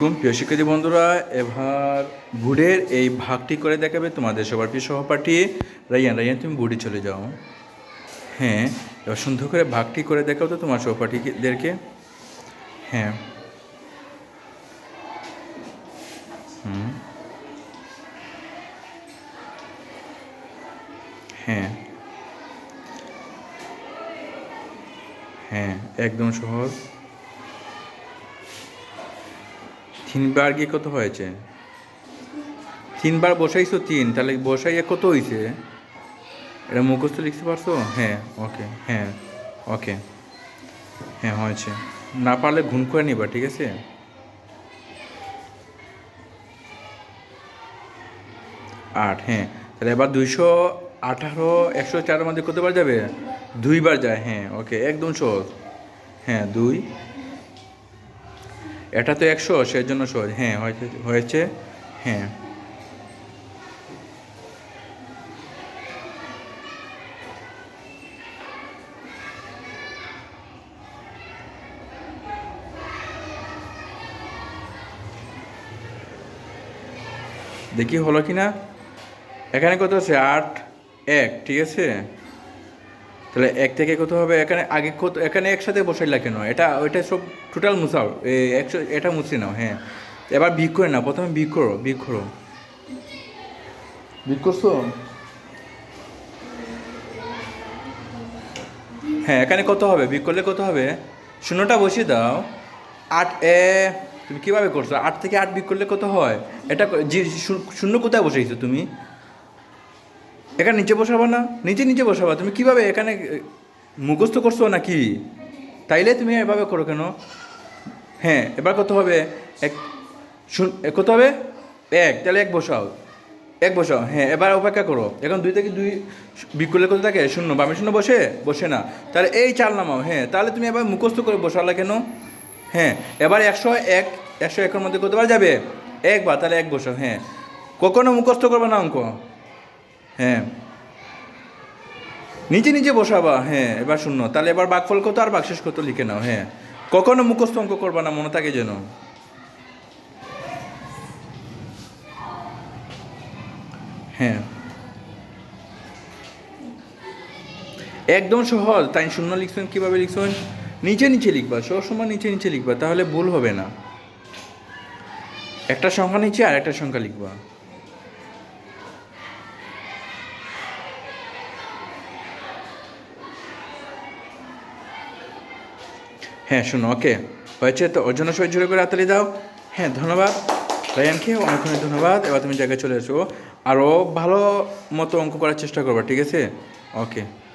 প্রিয় শিক্ষার্থী বন্ধুরা, এবার বুড়ের এই ভাগটি করে দেখাবে তোমাদের সবার প্রিয় সহপাঠী। রাইয়ান রাইয়ান, তুমি বুড়ি চলে যাও। হ্যাঁ এবার সুন্দর করে ভাগটি করে দেখাও তো তোমার সহপাঠীদেরকে। হ্যাঁ। হুম। হ্যাঁ। হ্যাঁ একদম সহজ। তিনবার গিয়ে কত হয়েছে? তিনবার বসাইছো তিন, তাহলে বসাইয়া কত হয়েছে এটা মুখস্থ লিখতে পারছ? হ্যাঁ ওকে হ্যাঁ ওকে হ্যাঁ হয়েছে। না পারলে ঘুম করে নিবা, ঠিক আছে? আট হ্যাঁ তাহলে এবার দুইশো আঠারো, একশো চারের মধ্যে কতবার যাবে? দুইবার যায় হ্যাঁ ওকে, একদম সহজ। হ্যাঁ দুই এটা তো একশো সেই জন্য সহজ। হ্যাঁ হয়েছে হ্যাঁ। দেখি হলো কি না এখানে কত আছে? আট, এক, ঠিক আছে? তাহলে এক থেকে কত হবে? এখানে আগে কত এখানে একসাথে বসাইলা কেন? এটা ওইটা সব টোটাল এই একশো এটা মুছে নাও হ্যাঁ। এবার বিক করে নাও। প্রথমে বিক করো বিক করো। বিক করছ? হ্যাঁ এখানে কত হবে? বিক করলে কত হবে? শূন্যটা বসিয়ে দাও। আট এ তুমি কীভাবে করছ? আট থেকে আট বিক করলে কত হয়? এটা শূন্য কোথায় বসেছো তুমি? এখানে নিচে বসাবো না? নিচে নিচে বসাবা। তুমি কীভাবে এখানে মুখস্থ করছ নাকি? তাইলে তুমি এভাবে করো কেন? হ্যাঁ এবার কত হবে এক কত হবে এক, তাহলে এক বসাও। এক বসাও হ্যাঁ এবার অপেক্ষা করো। এখন দুই থেকে দুই বিকুলে কত থাকে, শূন্য, বামে শূন্য বসে? বসে না। তাহলে এই চাল নামাও হ্যাঁ তাহলে তুমি এবার মুখস্থ করে বসালা কেন? হ্যাঁ এবার একশো এক, একশো একের মধ্যে কতবার যাবে? একবার, তাহলে এক বসাও হ্যাঁ। কখনো মুখস্থ করবে না অঙ্ক? হ্যাঁ। নিচে নিচে বসাবা হ্যাঁ এবার শূন্য। তাহলে এবার বাকফল কত আর বাকশেষ কত লিখে নাও হ্যাঁ। কখনো মুখস্থ অঙ্ক করবা না, মনে থাকে যেন। হ্যাঁ। একদম সহজ, তাই শূন্য লিখছেন, কীভাবে লিখছেন? নিচে নিচে লিখবা সবসময় নিচে নিচে লিখবা, তাহলে ভুল হবে না। একটা সংখ্যা নিচে আর একটা সংখ্যা লিখবা। হ্যাঁ শোনো, ওকে। হয়েছে তো, ওর জন্য সহ্য করে আতালি দাও। হ্যাঁ ধন্যবাদ। রায়ানকে অনেক অনেক ধন্যবাদ। এবার তুমি জায়গায় চলে এসো। আরও ভালো মতো অঙ্ক করার চেষ্টা করবা, ঠিক আছে? ওকে।